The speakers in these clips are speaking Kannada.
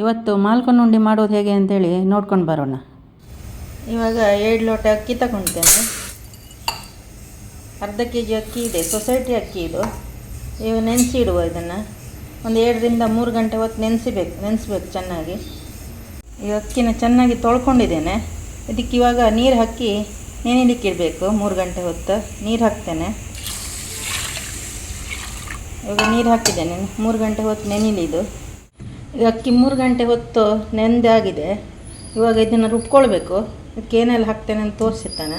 ಇವತ್ತು ಮಾಲ್ಕೊಂಡು ಉಂಡಿ ಮಾಡೋದು ಹೇಗೆ ಅಂತೇಳಿ ನೋಡ್ಕೊಂಡು ಬರೋಣ. ಇವಾಗ ಎರಡು ಲೋಟ ಅಕ್ಕಿ ತಗೊಳ್ತೇನೆ ಅರ್ಧ ಕೆ ಜಿ ಅಕ್ಕಿ ಇದೆ, ಸೊಸೈಟಿ ಅಕ್ಕಿ ಇದು. ಈಗ ನೆನೆಸಿ ಇಡುವ ಇದನ್ನು. ಒಂದು ಎರಡರಿಂದ ಮೂರು ಗಂಟೆ ಹೊತ್ತು ನೆನೆಸಿಬೇಕು, ನೆನೆಸ್ಬೇಕು ಚೆನ್ನಾಗಿ. ಈ ಅಕ್ಕಿನ ಚೆನ್ನಾಗಿ ತೊಳ್ಕೊಂಡಿದ್ದೇನೆ. ಇದಕ್ಕೆ ಇವಾಗ ನೀರು ಹಾಕಿ ನೆನೆಲಿಕ್ಕೆ ಇಡಬೇಕು ಮೂರು ಗಂಟೆ ಹೊತ್ತು ನೀರು ಹಾಕ್ತೇನೆ. ಇವಾಗ ನೀರು ಹಾಕಿದ್ದೇನೆ, ಮೂರು ಗಂಟೆ ಹೊತ್ತು ನೆನಿಲಿ ಇದು ಅಕ್ಕಿ ಮೂರು ಗಂಟೆ ಹೊತ್ತು ನೆಂದಾಗಿದೆ ಇವಾಗ ಇದನ್ನು ರುಬ್ಕೊಳ್ಬೇಕು. ಇದಕ್ಕೆ ಏನೆಲ್ಲ ಹಾಕ್ತೇನೆ ಅಂತ ತೋರಿಸಿರ್ತಾನೆ.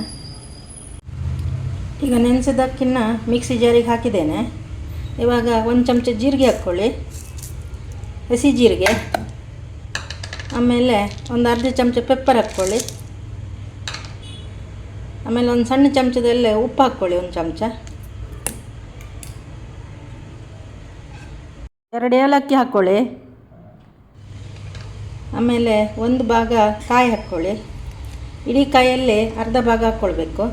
ಈಗ ನೆನೆಸಿದ ಅಕ್ಕಿನ ಮಿಕ್ಸಿ ಜಾರಿಗೆ ಹಾಕಿದ್ದೇನೆ. ಇವಾಗ ಒಂದು ಚಮಚ ಜೀರಿಗೆ ಹಾಕ್ಕೊಳ್ಳಿ. ಹಸಿ ಜೀರಿಗೆ. ಆಮೇಲೆ ಒಂದು ಅರ್ಧ ಚಮಚ ಪೆಪ್ಪರ್ ಹಾಕ್ಕೊಳ್ಳಿ. ಆಮೇಲೆ ಒಂದು ಸಣ್ಣ ಚಮಚದಲ್ಲೇ ಉಪ್ಪು ಹಾಕ್ಕೊಳ್ಳಿ ಒಂದು ಚಮಚ. ಎರಡು ಏಲಕ್ಕಿ ಹಾಕ್ಕೊಳ್ಳಿ. ಆಮೇಲೆ ಒಂದು ಭಾಗ ಕಾಯಿ ಹಾಕ್ಕೊಳ್ಳಿ. ಇಡೀ ಕಾಯಲ್ಲಿ ಅರ್ಧ ಭಾಗ ಹಾಕ್ಕೊಳ್ಬೇಕು.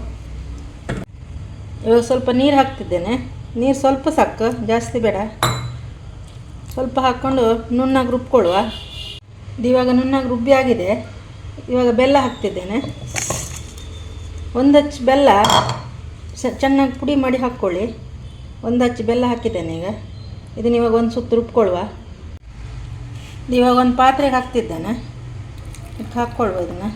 ಇವಾಗ ಸ್ವಲ್ಪ ನೀರು ಹಾಕ್ತಿದ್ದೇನೆ. ನೀರು ಸ್ವಲ್ಪ ಸಾಕು, ಜಾಸ್ತಿ ಬೇಡ. ಸ್ವಲ್ಪ ಹಾಕ್ಕೊಂಡು ನುಣ್ಣಾಗಿ ರುಬ್ಕೊಳ್ಳುವ. ಇವಾಗ ನುಣ್ಣಾಗಿ ರುಬ್ಬಿ ಆಗಿದೆ. ಇವಾಗ ಬೆಲ್ಲ ಹಾಕ್ತಿದ್ದೇನೆ. ಒಂದು ಹಚ್ಚು ಬೆಲ್ಲ ಚೆನ್ನಾಗಿ ಪುಡಿ ಮಾಡಿ ಹಾಕ್ಕೊಳ್ಳಿ. ಒಂದು ಹಚ್ಚಿ ಬೆಲ್ಲ ಹಾಕಿದ್ದೇನೆ ಈಗ. ಇದನ್ನ ಇವಾಗ ಒಂದು ಸುತ್ತು ರುಬ್ಕೊಳ್ಳುವ. ಇವಾಗ ಒಂದು ಪಾತ್ರೆಗೆ ಹಾಕ್ತಿದ್ದೇನೆ. ಇದಕ್ಕೆ ಹಾಕ್ಕೊಳ್ಬೋದನ್ನ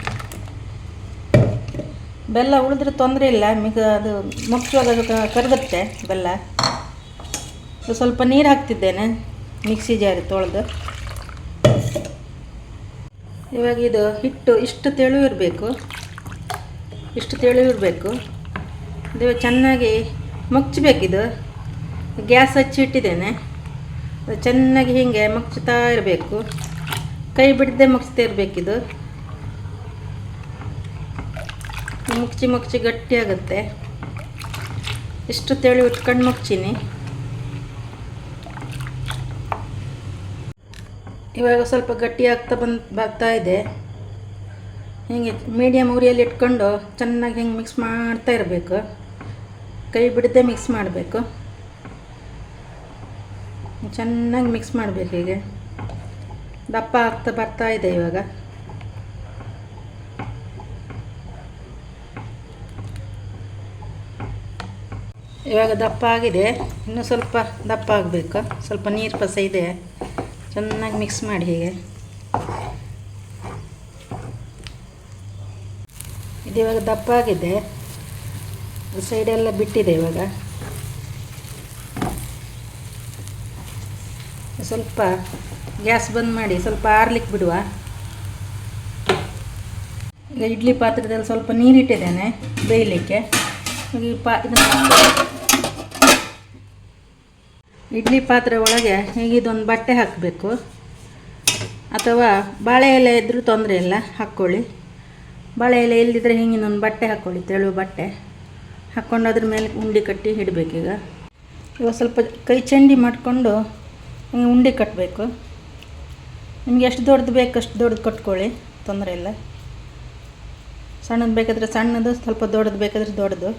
ಬೆಲ್ಲ ಉಳಿದ್ರೆ ತೊಂದರೆ ಇಲ್ಲ ಮಿಗ ಅದು ಮುಖ್ಯವಾಗಿ ಅದು ಕರಗುತ್ತೆ ಬೆಲ್ಲ. ಸ್ವಲ್ಪ ನೀರು ಹಾಕ್ತಿದ್ದೇನೆ, ಮಿಕ್ಸಿ ಜಾರಿ ತೊಳೆದು. ಇವಾಗ ಇದು ಹಿಟ್ಟು ಇಷ್ಟು ತೆಳು ಇರಬೇಕು ಇಷ್ಟು ತೆಳು ಇರಬೇಕು ಇದು ಚೆನ್ನಾಗಿ ಮುಚ್ಚಬೇಕಿದು ಗ್ಯಾಸ್ ಹಚ್ಚಿ ಇಟ್ಟಿದ್ದೇನೆ. ಅದು ಚೆನ್ನಾಗಿ ಹೀಗೆ ಮುಚ್ಚುತ್ತಾ ಇರಬೇಕು. ಕೈ ಬಿಡದೆ ಮುಗಿಸ್ತಾ ಇರಬೇಕಿದು ಮುಚ್ಚಿ ಮುಚ್ಚಿ ಗಟ್ಟಿ ಆಗುತ್ತೆ ಇಷ್ಟು ತೇಳಿ ಉಟ್ಕೊಂಡು ಮುಚ್ಚಿನಿ ಇವಾಗ ಸ್ವಲ್ಪ ಗಟ್ಟಿ ಆಗ್ತಾ ಬಂದು ಬರ್ತಾ ಇದೆ. ಹೀಗೆ ಮೀಡಿಯಮ್ ಉರಿಯಲ್ಲಿ ಇಟ್ಕೊಂಡು ಚೆನ್ನಾಗಿ ಹಿಂಗೆ ಮಿಕ್ಸ್ ಮಾಡ್ತಾ ಇರಬೇಕು. ಕೈ ಬಿಡದೆ ಮಿಕ್ಸ್ ಮಾಡಬೇಕು. ಚೆನ್ನಾಗಿ ಮಿಕ್ಸ್ ಮಾಡಬೇಕು ಹೀಗೆ. ದಪ್ಪ ಆಗ್ತಾ ಬರ್ತಾ ಇದೆ ಇವಾಗ. ಇವಾಗ ದಪ್ಪ ಆಗಿದೆ. ಇನ್ನೂ ಸ್ವಲ್ಪ ದಪ್ಪ ಆಗಬೇಕು. ಸ್ವಲ್ಪ ನೀರು ಪಸ ಇದೆ. ಚೆನ್ನಾಗಿ ಮಿಕ್ಸ್ ಮಾಡಿ ಹೀಗೆ. ಇದು ಇವಾಗ ದಪ್ಪ ಆಗಿದೆ. ಸೈಡೆಲ್ಲ ಬಿಟ್ಟಿದೆ ಇವಾಗ. ಸ್ವಲ್ಪ ಗ್ಯಾಸ್ ಬಂದ್ ಮಾಡಿ ಸ್ವಲ್ಪ ಆರ್ಲಿಕ್ಕೆ ಬಿಡುವ. ಈಗ ಇಡ್ಲಿ ಪಾತ್ರದಲ್ಲಿ ಸ್ವಲ್ಪ ನೀರಿಟ್ಟಿದ್ದೇನೆ ಬೇಯಲಿಕ್ಕೆ. ಈ ಪಾ ಇದನ್ನು ಇಡ್ಲಿ ಪಾತ್ರೆ ಒಳಗೆ ಹೀಗಿದೊಂದು ಬಟ್ಟೆ ಹಾಕಬೇಕು. ಅಥವಾ ಬಾಳೆ ಎಲೆ ಇದ್ದರೂ ತೊಂದರೆ ಇಲ್ಲ, ಹಾಕ್ಕೊಳ್ಳಿ. ಬಾಳೆ ಎಲೆ ಇಲ್ಲದಿದ್ದರೆ ಹಿಂಗಿನೊಂದು ಬಟ್ಟೆ ಹಾಕ್ಕೊಳ್ಳಿ, ತೆಳು ಬಟ್ಟೆ. ಹಾಕ್ಕೊಂಡು ಅದ್ರ ಮೇಲೆ ಉಂಡೆ ಕಟ್ಟಿ ಇಡಬೇಕೀಗ ಇವಾಗ ಸ್ವಲ್ಪ ಕೈ ಚಂಡಿ ಮಾಡಿಕೊಂಡು ಉಂಡೆ ಕಟ್ಟಬೇಕು ನಿಮ್ಗೆ ಎಷ್ಟು ದೊಡ್ಡದು ಬೇಕು ಅಷ್ಟು ದೊಡ್ಡದು ಕಟ್ಕೊಳ್ಳಿ, ತೊಂದರೆ ಇಲ್ಲ. ಸಣ್ಣದು ಬೇಕಾದರೆ ಸಣ್ಣದು, ಸ್ವಲ್ಪ ದೊಡ್ಡದು ಬೇಕಾದರೆ ದೊಡ್ಡದು.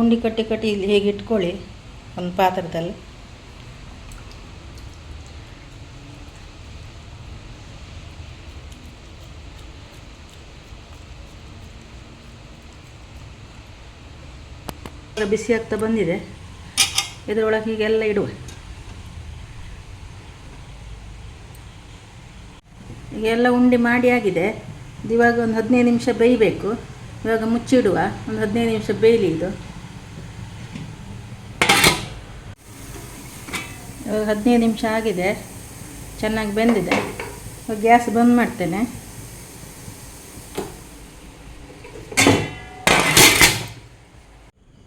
ಉಂಡೆ ಕಟ್ಟಿ ಕಟ್ಟಿ ಇಲ್ಲಿ ಹೇಗೆ ಇಟ್ಕೊಳ್ಳಿ ಒಂದು ಪಾತ್ರದಲ್ಲಿ. ಬಿಸಿ ಆಗ್ತಾ ಬಂದಿದೆ. ಇದರೊಳಗೆ ಹೀಗೆಲ್ಲ ಇಡುವ. ಈಗ ಎಲ್ಲ ಉಂಡೆ ಮಾಡಿ ಆಗಿದೆ. ಇವಾಗ ಒಂದು ಹದಿನೈದು ನಿಮಿಷ ಬೇಯಬೇಕು. ಇವಾಗ ಮುಚ್ಚಿಡುವ. ಒಂದು ಹದಿನೈದು ನಿಮಿಷ ಬೇಯಲಿ ಇದು. ಇವಾಗ ಹದಿನೈದು ನಿಮಿಷ ಆಗಿದೆ. ಚೆನ್ನಾಗಿ ಬೆಂದಿದೆ. ಇವಾಗ ಗ್ಯಾಸ್ ಬಂದ್ ಮಾಡ್ತೇನೆ.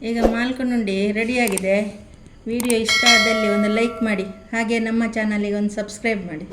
ಈಗ ಮಾಲ್ಕನುಂಡಿ ರೆಡಿಯಾಗಿದೆ ವಿಡಿಯೋ ಇಷ್ಟ ಆದಲ್ಲಿ ಒಂದು ಲೈಕ್ ಮಾಡಿ. ಹಾಗೆ ನಮ್ಮ ಚಾನಲಿಗೆ ಒಂದು ಸಬ್ಸ್ಕ್ರೈಬ್ ಮಾಡಿ.